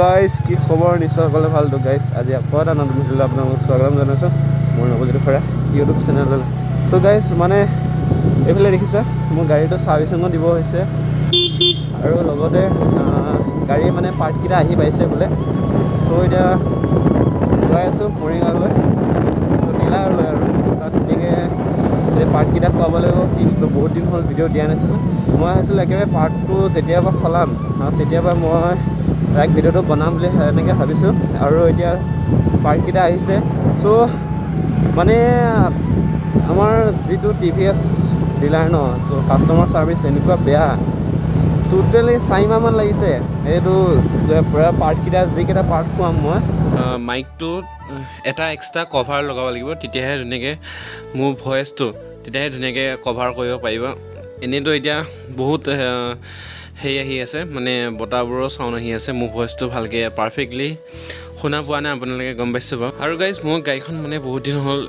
Guys কি খবৰ? নিশ্চয় সকলোৱে ভালতো গাইজ আজি আকৌ এটা নতুন ভিডিঅ'লৈ আপোনালোকক স্বাগতম জনাইছোঁ। মোৰ নৱজ্যোতি খৰা ইউটিউব চেনেললৈ তো গাইজ মানে এইফালে দেখিছা মোৰ গাড়ীটো ছাৰ্ভিচিঙো দিব হৈছে। আৰু লগতে গাড়ী মানে পাৰ্টকেইটা আহি পাইছে বোলে। তো এতিয়া গৈ আছোঁ মৰিগাঁৱলৈ। তো নীলালৈ আৰু। তাত ধুনীয়াকৈ এই পাৰ্টকেইটা খুৱাব লাগিব কি বহুত দিন হ'ল ভিডিঅ' দিয়া নাছিলোঁ। মই ভাবিছিলোঁ একেবাৰে পাৰ্টটো যেতিয়াৰ পৰা খলাম তেতিয়াৰ পৰা মই ডাইৰেক্ট ভিডিঅ'টো বনাম বুলি এনেকৈ ভাবিছোঁ। আৰু এতিয়া পাৰ্টকেইটা আহিছে। চ' মানে আমাৰ যিটো টি ভি এছ ডিলাৰ ন ত' কাষ্টমাৰ ছাৰ্ভিচ এনেকুৱা বেয়া। টোটেলি চাৰিমাহমান লাগিছে। এইটো যে পূৰা পাৰ্টকেইটা যিকেইটা পাৰ্ট খুৱাম মই। মাইকটোত এটা এক্সট্ৰা কভাৰ লগাব লাগিব। তেতিয়াহে ধুনীয়াকৈ মোৰ ভইচটো তেতিয়াহে ধুনীয়াকৈ কভাৰ কৰিব পাৰিব। এনেইতো এতিয়া বহুত হেৰি আহি আছে মানে বতাহবোৰৰ চাউণ্ড আহি আছে, মোৰ ভইচটো ভালকৈ পাৰফেক্টলি শুনা পোৱা নাই, আপোনালোকে গম পাইছোঁ বাৰু। আৰু গাইজ মই গাড়ীখন মানে বহুত দিন হ'ল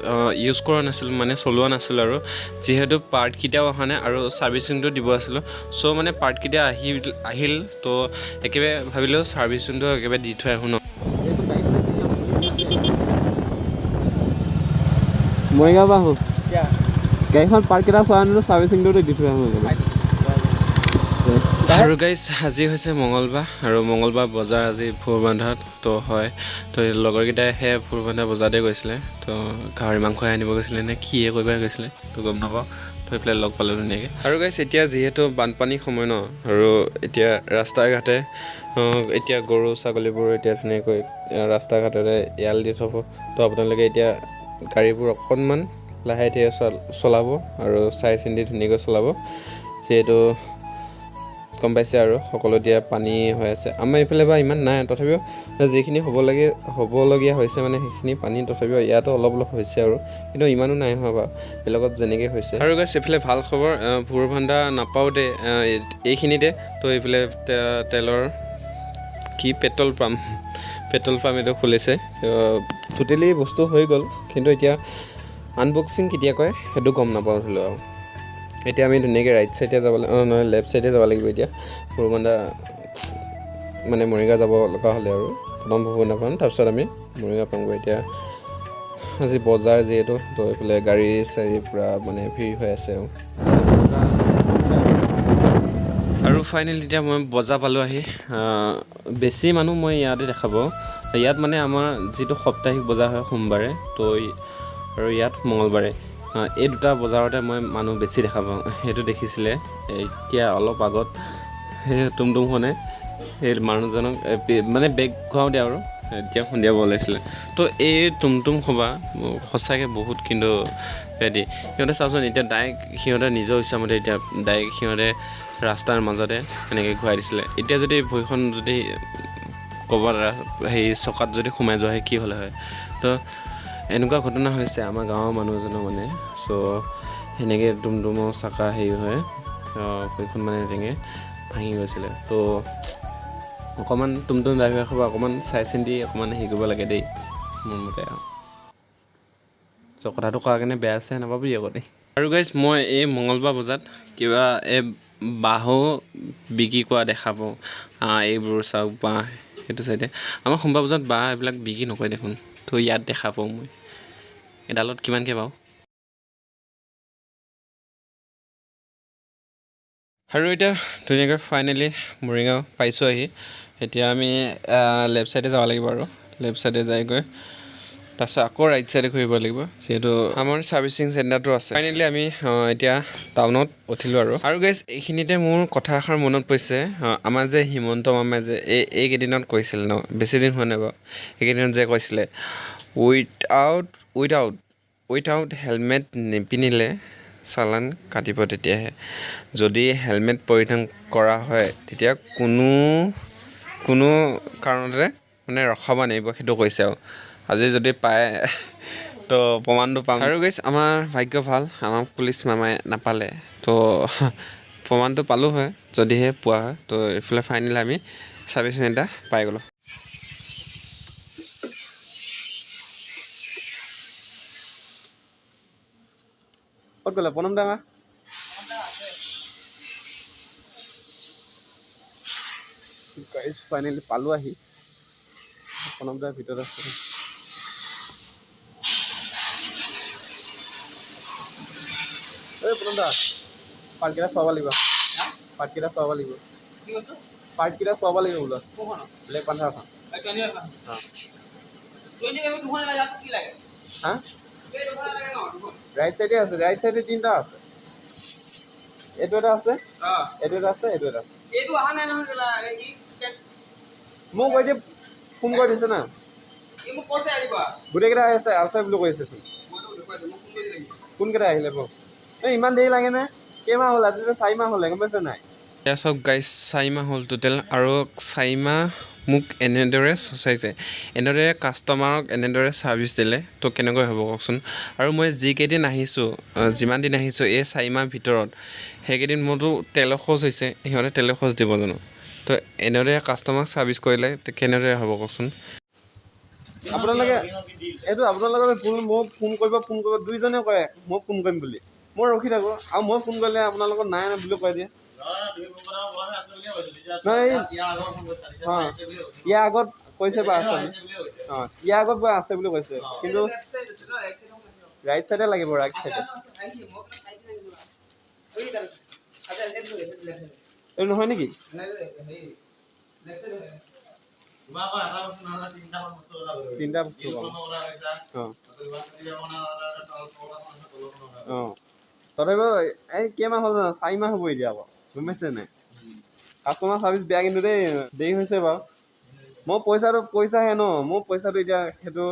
ইউজ কৰা নাছিলোঁ মানে চলোৱা নাছিলোঁ আৰু, যিহেতু পাৰ্টকেইটাও অহা নাই আৰু ছাৰ্ভিচিংটো দিব আছিলোঁ। চ' মানে পাৰ্টকেইটা আহি আহিল তো একেবাৰে ভাবিলোঁ ছাৰ্ভিচিংটো একেবাৰে দি থৈ আহোঁ ন। মৰিগাঁও পৰা গাড়ীখন পাৰ্টকেইটা খোৱা আনিলোঁ ছাৰ্ভিচিংটো দি থৈ আহোঁ। আৰু গাইজ আজি হৈছে মঙলবাৰ আৰু মঙলবাৰ বজাৰ আজি ফুৰবান্ধাত তো হয় তো লগৰকেইটাই সেই ফুৰবান্ধা বজাৰতে গৈছিলে তো গাহৰি মাংসই আনিব গৈছিলে নে কিয়ে কৰিব গৈছিলে তো গম নাপাওঁ থৈ পেলাই লগ পালোঁ ধুনীয়াকৈ আৰু গাইজ এতিয়া যিহেতু বানপানী সময় ন আৰু এতিয়া ৰাস্তা ঘাটে এতিয়া গৰু ছাগলীবোৰ এতিয়া ধুনীয়াকৈ ৰাস্তা ঘাটতে এৰাল দি থ'ব তো আপোনালোকে এতিয়া গাড়ীবোৰ অকণমান লাহে ধীৰে চল- চলাব আৰু চাই চিন্তি ধুনীয়াকৈ চলাব। যিহেতু গম পাইছে আৰু সকলো এতিয়া পানী হৈ আছে। আমাৰ এইফালে বা ইমান নাই তথাপিও যিখিনি হ'ব লাগে হ'বলগীয়া হৈছে মানে সেইখিনি পানী তথাপিও ইয়াতো অলপ অলপ হৈছে আৰু। কিন্তু ইমানো নাই হোৱা বাৰু বেলেগত যেনেকৈ হৈছে। আৰু গাইছ এইফালে ভাল খবৰ ভুৰভাণ্ডা নাপাওঁতে আহ, এই- এইখিনিতে তো এইফালে তেলৰ কি পেট্ৰল পাম্প পেট্ৰল পাম্প এইটো খুলিছে। টোটেলি বস্তু হৈ গ'ল। কিন্তু এতিয়া আনবক্সিং কেতিয়া কয় সেইটো গম নাপাওঁ ধৰি লওক আৰু। এতিয়া আমি ধুনীয়াকৈ ৰাইট চাইডে যাব লাগিব নহয় লেফ্ট চাইডে যাব লাগিব এতিয়া। ভুৰবন্ধা মানে মৰিগাঁও যাব লগা হ'লে আৰু প্ৰথম ভুৰবন্ধা পাম তাৰপিছত আমি মৰিগাঁও পামগৈ এতিয়া। আজি বজাৰ যিহেতু তো এইফালে গাড়ী চাড়ী পূৰা মানে ভিৰ হৈ আছে আৰু। ফাইনেলি এতিয়া মই বজাৰ পালোঁ আহি। বেছি মানুহ মই ইয়াতে দেখা পাওঁ ইয়াত মানে আমাৰ যিটো সাপ্তাহিক বজাৰ হয় সোমবাৰে তো আৰু ইয়াত মঙলবাৰে এই দুটা বজাৰতে মই মানুহ বেছি দেখা পাওঁ। সেইটো দেখিছিলে। এতিয়া অলপ আগত সেই টুমটুমখনে সেই মানুহজনক মানে বেগ ঘূৰাওঁতে আৰু এতিয়া সন্ধিয়া ওলাইছিলে তো এই টুমটুম সভা সঁচাকৈ বহুত কিন্তু হেৰি। সিহঁতে চাওকচোন এতিয়া ডাইৰেক্ট সিহঁতে নিজৰ ইচ্ছামতে এতিয়া ডাইৰেক্ট সিহঁতে ৰাস্তাৰ মাজতে এনেকৈ ঘূৰাই দিছিলে। এতিয়া যদি ভৰিখন যদি ক'ৰবাত হেৰি চকাত যদি সোমাই যোৱা হয় কি হ'লে হয়। তো এনেকুৱা ঘটনা হৈছে আমাৰ গাঁৱৰ মানুহ এজনৰ মানে। চ' সেনেকৈ টুমটুমৰ চাকা হেৰি হয় ভৰিখন মানে তেনেকৈ ভাঙি গৈছিলে। তো অকণমান টুমটুম ড্ৰাইভাৰ সবা অকণমান চাই চিন্তি অকণমান হেৰি কৰিব লাগে দেই মোৰ মতে আৰু। চ' কথাটো কোৱাৰ কাৰণে বেয়া আছে নাপাবি আকৌ দেই। আৰু গাইজ মই এই মঙলবাৰ বজাত কিবা এই বাঁহো বিক্ৰী কৰা দেখা পাওঁ। এইবোৰ চাওক বাঁহ সেইটো চাইডে। আমাৰ সোমবাৰ বজাত বাঁহ এইবিলাক বিক্ৰী নকৰে দেখোন। তো ইয়াত দেখা পাওঁ মই। এডালত কিমানকৈ পাওঁ? আৰু এতিয়া ধুনীয়াকৈ ফাইনেলি মৰিগাঁও পাইছোঁ আহি এতিয়া আমি লেফ্ট ছাইডে যাব লাগিব আৰু। লেফ্ট ছাইডে যায়গৈ তাৰপিছত আকৌ ৰাইট ছাইডে ঘূৰিব লাগিব। যিহেতু আমাৰ ছাৰ্ভিচিং চেণ্টাৰটো আছে। ফাইনেলি আমি এতিয়া টাউনত উঠিলোঁ আৰু। আৰু গাইজ এইখিনিতে মোৰ কথা এষাৰ মনত পৰিছে। আমাৰ যে হিমন্ত মামাই যে এই এইকেইদিনত কৈছিল ন বেছি দিন হোৱা নাই বাৰু এইকেইদিনত যে কৈছিলে উইথআউট উইথআউট উইথআউট হেলমেট নিপিন্ধিলে চালান কাটিব তেতিয়াহে। যদি হেলমেট পৰিধান কৰা হয় তেতিয়া কোনো কোনো কাৰণতে মানে ৰখাব নোৱাৰিব সেইটো কৈছে আৰু। আজি যদি পায়, তো প্ৰমাণটো পাম। আৰু গৈছে আমাৰ ভাগ্য ভালো আমাক পুলিচ মামাই নাপালে, তো প্ৰমাণটো পালোঁ হয়, যদিহে পোৱা হয়, তো এইফালে ফাইনেলি আমি ছাৰ্ভিচ চেণ্টাৰ পাই গ'লোঁ। ক'ত গ'লে? প্ৰণম ডাঙা গাইজ ফাইনেলি পালোঁ আহি। প্ৰণৱ দাৰ ভিতৰত আছে। এই প্ৰণৱ দা পাৰ্টকেইটা খুৱাব লাগিব পাৰ্টকেইটা খুৱাব লাগিব পাৰ্টকেইটা খুৱাব লাগিব বোলো ব্লেক পান্থাৰখন হা ৰাইট চাইডে আছে ৰাইট চাইডে তিনিটা আছে। এইটো এটা আছে? এইটো এটা আছে এইটো এটা আছে। এইটো অহা নাই নহয় কেলা সি মোক এতিয়া ফোন কৰি দিছে না। সি মোক কৈছে আহিব। গোটেইকেইটা আছে আছে বুলি কৈছেচোন মইতো দেখুৱাইছো মোক ফোন কৰি লাগিব কোনকেইটা আহিলে মোক? এই ইমান দেৰি লাগে নে? কেইমাহ হ'ল? আজিতো চাৰি মাহ হ'লে গম পাইছে নাই? এয়া চাওক গাইজ চাৰি মাহ হ'ল টোটেল আৰু চাৰি মাহ মোক এনেদৰে চচাইছে। এনেদৰে কাষ্টমাৰক এনেদৰে ছাৰ্ভিচ দিলে। তো কেনেকৈ হ'ব কওকচোন? আৰু মই যিকেইদিন আহিছোঁ আহ, যিমান দিন আহিছোঁ এই চাৰি মাহ ভিতৰত সেইকেইদিন মোৰতো তেলৰ খৰচ হৈছে সিহঁতে তেলৰ খৰচ দিব জানো? তো এনেদৰে কাষ্টমাৰক ছাৰ্ভিচ কৰিলে কেনেদৰে হ'ব কওকচোন? আপোনালোকে এইটো আপোনালোকে ভুল মোক ফোন কৰিব ফোন কৰিব দুইজনে কয় মই ফোন কৰিম বুলি। মই ৰখি থাকোঁ। আৰু মই ফোন কৰিলে আপোনালোকৰ নাই নাই বুলি কৈ দিয়ে। এই- ইয়াৰ আগত কৈছে বা আছে। অঁ ইয়াৰ আগত বা আছে বুলি কৈছে। কিন্তু ৰাইট চাইডে লাগিব ৰাইট চাইডে এইটো নহয় নেকি? তিনিটা বস্তু অঁ অঁ তথাপিও এই কেইমাহ হ'ল জানো? চাৰি মাহ হ'ব এতিয়া আকৌ। গম পাইছে নাই? কাষ্টমাৰ চাৰ্ভিচ বেয়া কিন্তু দেই দেৰি হৈছে বাৰু। মই পইচাটো পইচাহে ন? মোৰ পইচাটো এতিয়া সেইটো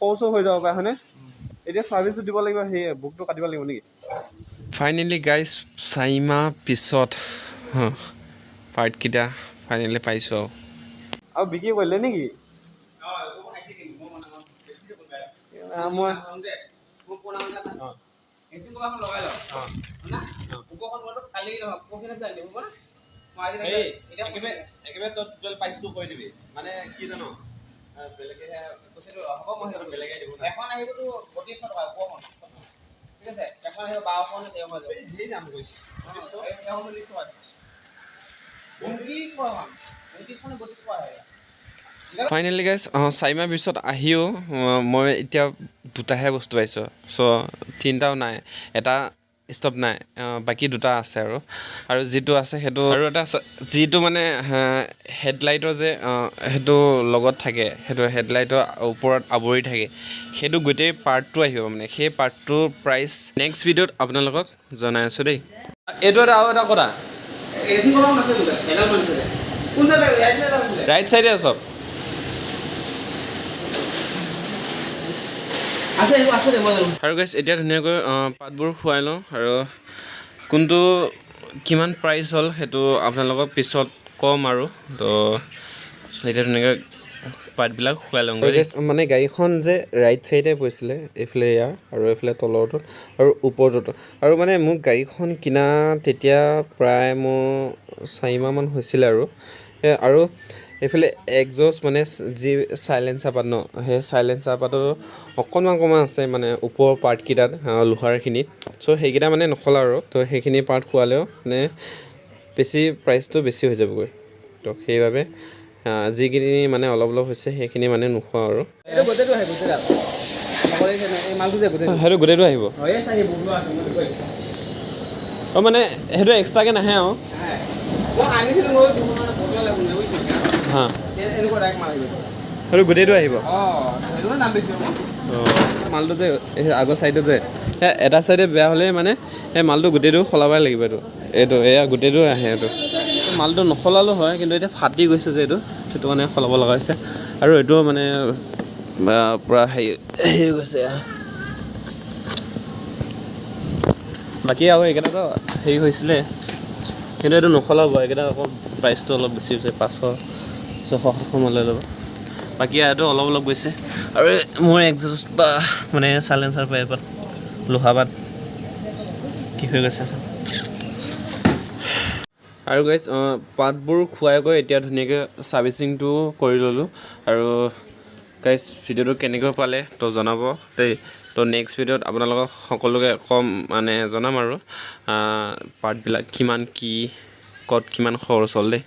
খৰচো হৈ যাব পাৰে হয়নে? এতিয়া চাৰ্ভিচটো দিব লাগিব সেই বুকটো কাটিব লাগিব নেকি? ফাইনেলি গাইজ চাৰি মাহ পিছত পাৰ্টকেইটা ফাইনেলি পাইছোঁ আৰু। আৰু বিক্ৰী কৰিলে নেকি? মই অঁ এচি কভাৰখন লগাই লওঁ অঁ না ওপৰখন মইতো কালি নহয় পৰহি নাযায় দিব না মই আজি এই এতিয়া একেবাৰে একেবাৰে তই টোটেল প্ৰাইচটো কৈ দিবি মানে কি জানো বেলেগেহে পইচাটো হ'ব মই পইচাটো বেলেগে দিব এখন আহিবতো বত্ৰিছশ টকা ওপৰখন ঠিক আছে এখন আহিব বাৰশ নে তেৰশ যাব এই ধেৰ দাম কৰিছে এখন ঊনত্ৰিছ টকা ঊনত্ৰিছ টকা ঊনত্ৰিছ নে বত্ৰিছ টকা হয় ফাইনেলি গাইজ চাৰি মাহ পিছত আহিও আহ, মই এতিয়া দুটাহে বস্তু পাইছোঁ। চ' তিনিটাও নাই এটা ষ্টপ নাই বাকী দুটা আছে আৰু। আৰু যিটো আছে সেইটো আৰু এটা আছে যিটো মানে হেডলাইটৰ যে সেইটো লগত থাকে সেইটো হেডলাইটৰ ওপৰত আৱৰি থাকে সেইটো গোটেই পাৰ্টটো আহিব মানে। সেই পাৰ্টটোৰ প্ৰাইচ নেক্সট ভিডিঅ'ত আপোনালোকক জনাই আছোঁ দেই। এইটো এটা আৰু এটা কথা এচি কভাৰ নাছে আৰু গাইছ এতিয়া ধুনীয়াকৈ পাতবোৰ খুৱাই লওঁ আৰু কোনটো কিমান প্ৰাইচ হ'ল সেইটো আপোনালোকক পিছত ক'ম আৰু। তো এতিয়া ধুনীয়াকৈ পাতবিলাক খুৱাই লওঁ মানে গাড়ীখন যে ৰাইট চাইডে পৰিছিলে এইফালে ইয়াৰ আৰু এইফালে তলৰটোত আৰু ওপৰটোত। আৰু মানে মোক গাড়ীখন কিনা তেতিয়া প্ৰায় মোৰ চাৰিমাহমান হৈছিলে আৰু। আৰু এইফালে একজষ্ট মানে যি চাইলেঞ্চাৰ পাত ন সেই চাইলেঞ্চাৰ পাতো অকণমান অকণমান আছে মানে ওপৰৰ পাৰ্টকেইটাত লোহাৰখিনিত। চ' সেইকেইটা মানে নখলা আৰু। তো সেইখিনি পাৰ্ট খোৱালেও মানে বেছি প্ৰাইচটো বেছি হৈ যাবগৈ। তো সেইবাবে যিখিনি মানে অলপ অলপ হৈছে সেইখিনি মানে নোখোৱাওঁ আৰু। সেইটো গোটেইটো আহিব। অঁ মানে সেইটো এক্সট্ৰাকৈ নাহে আৰু। সেইটো গোটেইটো আহিব? মালটো যে এই আগৰ চাইডত যে এটা চাইডে বেয়া হ'লে মানে সেই মালটো গোটেইটো সলাবই লাগিব এইটো। এইটো এয়া গোটেইটো আহে এইটো। মালটো নসলালেও হয় কিন্তু এতিয়া ফাটি গৈছে যে এইটো সেইটো মানে সলাব লগা হৈছে। আৰু এইটো মানে পূৰা হেৰি হেৰি গৈছে। বাকী আৰু এইকেইটাতো হেৰি হৈছিলে। কিন্তু এইটো নসলাব এইকেইটা আকৌ প্ৰাইচটো অলপ বেছি হৈছে পাঁচশ। ছশ লৈ ল'ব। বাকী ইয়াতো অলপ অলপ গৈছে। আৰু মোৰ একজষ্ট বা মানে চাইলেঞ্চাৰ পাইপত লোহা পাত কি হৈ গৈছে। আৰু গাইজ পাতবোৰ খুৱাই গৈ এতিয়া ধুনীয়াকৈ ছাৰ্ভিচিংটো কৰি ল'লোঁ। আৰু গাইজ ভিডিঅ'টো কেনেকৈ পালে তো জনাব। দেই তো নেক্সট ভিডিঅ'ত আপোনালোকক সকলোকে কম মানে জনাম আৰু। পাৰ্টবিলাক কিমান কি ক'ত কিমান খৰচ হ'ল দেই।